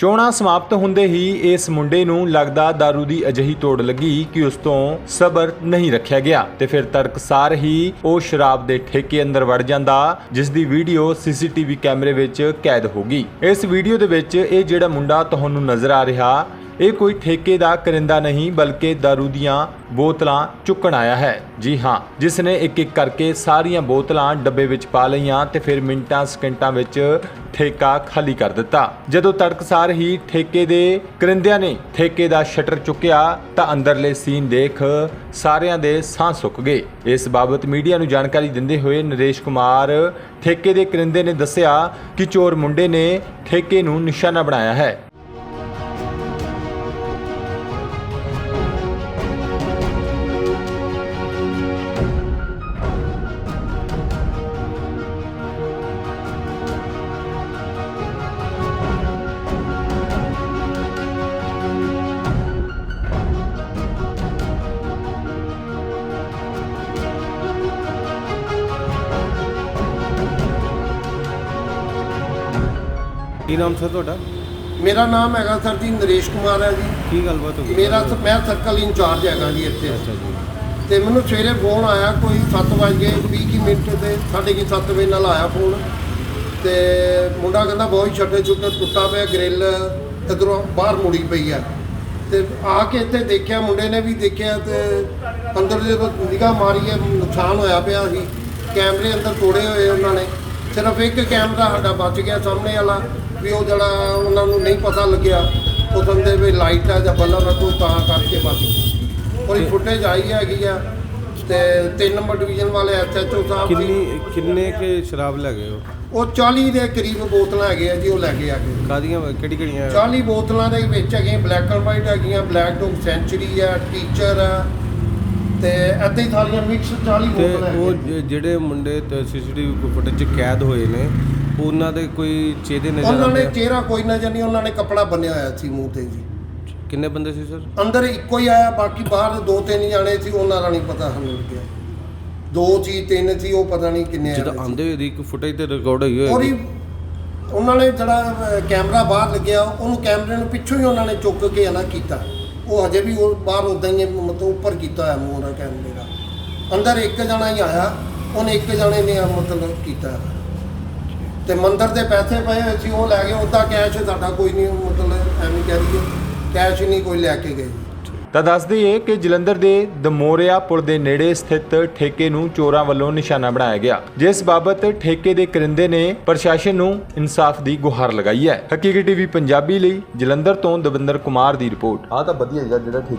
ਚੋਣਾਂ ਸਮਾਪਤ ਹੁੰਦੇ ਹੀ ਇਸ ਮੁੰਡੇ ਨੂੰ ਲੱਗਦਾ दारू ਦੀ ਅਜਿਹੀ ਤੋੜ ਲੱਗੀ ਕਿ ਉਸ ਤੋਂ ਸਬਰ ਨਹੀਂ ਰੱਖਿਆ ਗਿਆ ਤੇ ਫਿਰ ਤੜਕਸਾਰ ਹੀ ਉਹ ਸ਼ਰਾਬ ਦੇ ਠੇਕੇ ਅੰਦਰ ਵੜ ਜਾਂਦਾ, ਜਿਸ ਦੀ ਵੀਡੀਓ ਸੀਸੀਟੀਵੀ ਕੈਮਰੇ ਵਿੱਚ ਕੈਦ ਹੋ ਗਈ। ਇਸ ਵੀਡੀਓ ਦੇ ਵਿੱਚ ਇਹ ਜਿਹੜਾ ਮੁੰਡਾ ਤੁਹਾਨੂੰ ਨਜ਼ਰ ਆ ਰਿਹਾ ਇਹ ਕੋਈ ਠੇਕੇ ਦਾ ਕਰਿੰਦਾ ਨਹੀਂ, ਬਲਕਿ ਦਾਰੂ ਦੀਆਂ ਬੋਤਲਾਂ ਚੁੱਕਣ ਆਇਆ ਹੈ। ਜੀ ਹਾਂ, ਜਿਸ ਨੇ ਇੱਕ ਇੱਕ ਕਰਕੇ ਸਾਰੀਆਂ ਬੋਤਲਾਂ ਡੱਬੇ ਵਿੱਚ ਪਾ ਲਈਆਂ ਤੇ ਫਿਰ ਮਿੰਟਾਂ, ਸਕਿੰਟਾਂ ਵਿੱਚ ਠੇਕਾ ਖਾਲੀ ਕਰ ਦਿੱਤਾ। ਜਦੋਂ ਤੜਕਸਾਰ ਹੀ ਠੇਕੇ ਦੇ ਕਰਿੰਦਿਆਂ ਨੇ ਠੇਕੇ ਦਾ ਸ਼ਟਰ ਚੁੱਕਿਆ, ਤਾਂ ਅੰਦਰਲੇ ਸੀਨ ਦੇਖ ਸਾਰਿਆਂ ਦੇ ਸਾਹ ਸੁੱਕ ਗਏ। ਇਸ ਬਾਬਤ ਮੀਡੀਆ ਨੂੰ ਜਾਣਕਾਰੀ ਦਿੰਦੇ ਹੋਏ ਨਰੇਸ਼ ਕੁਮਾਰ ਠੇਕੇ ਦੇ ਕਰਿੰਦੇ ਨੇ ਦੱਸਿਆ ਕਿ ਚੋਰ ਮੁੰਡੇ ਨੇ ਠੇਕੇ ਨੂੰ ਨਿਸ਼ਾਨਾ ਬਣਾਇਆ ਹੈ। ਕੀ ਨਾਮ ਸਰ ਤੁਹਾਡਾ? ਮੇਰਾ ਨਾਮ ਹੈਗਾ ਸਰ ਜੀ ਨਰੇਸ਼ ਕੁਮਾਰ ਹੈ ਜੀ। ਕੀ ਗੱਲਬਾਤ ਹੋ ਗਈ? ਮੇਰਾ ਸ- ਮੈਂ ਸਰਕਲ ਇੰਚਾਰਜ ਹੈਗਾ ਜੀ ਇੱਥੇ। ਅੱਛਾ ਜੀ। ਤੇ ਮੈਨੂੰ ਸਵੇਰੇ ਫੋਨ ਆਇਆ ਕੋਈ 7 ਵਜੇ 20 ਕੁ ਮਿੰਟ ਤੇ ਸਾਢੇ ਕੀ 7 ਵਜੇ ਨਾਲ ਆਇਆ ਫੋਨ ਤੇ ਮੁੰਡਾ ਕਹਿੰਦਾ ਬਹੁਤ ਛੱਡੇ ਛੁੱਟੇ ਟੁੱਟਾ ਪਿਆ ਗ੍ਰਿਲ ਇਧਰੋਂ ਬਾਹਰ ਮੁੜੀ ਪਈ ਆ। ਤੇ ਆ ਕੇ ਇੱਥੇ ਦੇਖਿਆ ਮੁੰਡੇ ਨੇ ਵੀ ਦੇਖਿਆ ਤੇ ਅੰਦਰ ਜਦੋਂ ਨਿਗਾਹ ਮਾਰੀ ਹੈ ਨੁਕਸਾਨ ਹੋਇਆ ਪਿਆ ਸੀ। ਕੈਮਰੇ ਅੰਦਰ ਤੋੜੇ ਹੋਏ ਉਹਨਾਂ ਨੇ। ਸਿਰਫ ਇੱਕ ਕੈਮਰਾ ਸਾਡਾ ਬਚ ਗਿਆ ਸਾਹਮਣੇ ਵਾਲਾ। ਵੀ ਉਹ ਜਿਹੜਾ ਉਹਨਾਂ ਨੂੰ ਨਹੀਂ ਪਤਾ ਲੱਗਿਆ ਉਹ ਕਹਿੰਦੇ ਵੀ ਲਾਈਟ ਆ ਜਾਂ ਬਲਬ ਆ ਕੋਈ ਤਾਂ ਕਰਕੇ ਗਿਆ ਕੋਈ ਫੁਟੇਜ ਆਈ ਹੈਗੀ ਆ ਤੇ 3 ਨੰਬਰ ਡਿਵੀਜ਼ਨ ਵਾਲੇ ਐਸਐਚਓ ਸਾਹਿਬ ਕਿੰਨੀ ਕਿੰਨੇ ਕੇ ਸ਼ਰਾਬ ਲੈ ਗਏ ਹੋ ਉਹ 40 ਦੇ ਕਰੀਬ ਬੋਤਲਾਂ ਹੈਗੇ ਆ ਜੀ ਉਹ ਲੈ ਕੇ ਆ ਗਏ। ਕਾਦੀਆਂ ਕਿਹੜੀ ਕਿਹੜੀਆਂ 40 ਬੋਤਲਾਂ ਦੇ ਵਿੱਚ ਹੈਗੀਆਂ ਬਲੈਕ ਐਂਡ ਵਾਈਟ ਹੈਗੀਆਂ ਬਲੈਕ ਡੌਗ ਸੈਂਚੁਰੀ ਆ ਟੀਚਰ ਆ ਤੇ ਏਦਾਂ ਹੀ ਸਾਰੀਆਂ ਮਿਕਸ 40 ਤੇ ਬੋਤਲਾਂ ਉਹ ਹੈਗੀਆਂ ਜ- ਜਿਹੜੇ ਮੁੰਡੇ ਸੀਸੀਟੀਵੀ ਫੁਟੇਜ 'ਚ ਕੈਦ ਹੋਏ ਨੇ ਉਹਨਾਂ ਦੇ ਕੋਈ ਚਿਹਰੇ ਨਜ਼ਰ ਉਹਨਾਂ ਨੇ ਆ? ਚਿਹਰਾ ਕੋਈ ਨਜ਼ਰ ਨਹੀਂ ਉਹਨਾਂ ਨੇ ਕਪੜਾ ਬੰਨਿਆ ਹੋਇਆ ਸੀ ਮੂੰਹ ਤੇ ਜੀ। ਕਿੰਨੇ ਬੰਦੇ ਸੀ ਸਰ? ਅੰਦਰ ਇੱਕੋ ਹੀ ਆਇਆ ਬਾਕੀ ਬਾਹਰ ਦੋ ਤਿੰਨ ਜਾਣੇ ਸੀ ਉਹਨਾਂ ਦਾ ਨਹੀਂ ਪਤਾ ਸਾਨੂੰ ਲੱਗਿਆ। ਦੋ ਸੀ ਤਿੰਨ ਸੀ ਉਹ ਪਤਾ ਨਹੀਂ ਕਿੰਨੇ ਜਦੋਂ ਆਏ ਸੀ। ਆਂਦੇ ਹੋਏ ਦੀ ਇੱਕ ਫੁਟੇਜ ਤੇ ਰਿਕਾਰਡ ਹੋਈ ਹੋਈ ਹੀ ਉਹਨਾਂ ਨੇ ਜਿਹੜਾ ਅਹ, ਕੈਮਰਾ ਬਾਹਰ ਲੱਗਿਆ ਉਹਨੂੰ ਕੈਮਰੇ ਨੂੰ ਪਿੱਛੋਂ ਹੀ ਉਹਨਾਂ ਨੇ ਚੁੱਕ ਕੇ ਅਲੱਗ ਕੀਤਾ। ਉਹ ਹਜੇ ਵੀ ਉਹ ਬਾਹਰ ਉਦਾਂ ਹੀ ਹੈ, ਮਤਲਬ ਉੱਪਰ ਕੀਤਾ ਹੋਇਆ ਮੂੰਹ ਦਾ ਕੈਮਰੇ ਦਾ ਅੰਦਰ ਇੱਕ ਜਣਾ ਹੀ ਆਇਆ ਉਹਨੇ ਇੱਕ ਜਣੇ ਨੇ ਮਤਲਬ ਕੀਤਾ ਤੇ ਮੰਦਰ ਦੇ ਪੈਸੇ ਪਏ ਹੋਏ ਸੀ ਉਹ ਲੈ ਗਏ ਉਹਦਾ ਕੈਸ਼ ਸਾਡਾ ਕੋਈ ਨਹੀਂ ਮਤਲਬ ਐਵੇਂ ਕਹਿ ਲਈਏ ਕੈਸ਼ ਹੀ ਨਹੀਂ ਕੋਈ ਲੈ ਕੇ ਗਏ। ਤਾਂ ਦੱਸ ਦਈਏ ਕਿ ਜਲੰਧਰ ਦੇ ਦਮੋਰਿਆ ਪੁਲ ਦੇ ਨੇੜੇ ਸਥਿਤ ਠੇਕੇ ਨੂੰ ਚੋਰਾਂ ਵੱਲੋਂ ਨਿਸ਼ਾਨਾ ਬਣਾਇਆ ਗਿਆ, ਜਿਸ ਬਾਬਤ ਠੇਕੇ ਦੇ ਕਰਿੰਦੇ ਨੇ ਪ੍ਰਸ਼ਾਸਨ ਨੂੰ ਇਨਸਾਫ ਦੀ ਗੁਹਾਰ ਲਗਾਈ ਹੈ। ਹਕੀਕੀ ਟੀਵੀ ਪੰਜਾਬੀ ਲਈ ਜਲੰਧਰ ਤੋਂ ਦਵਿੰਦਰ ਕੁਮਾਰ ਦੀ ਰਿਪੋਰਟ। ਆ ਤਾਂ ਵਧੀਆ ਹੈਗਾ ਜਿਹੜਾ ਠੀਕ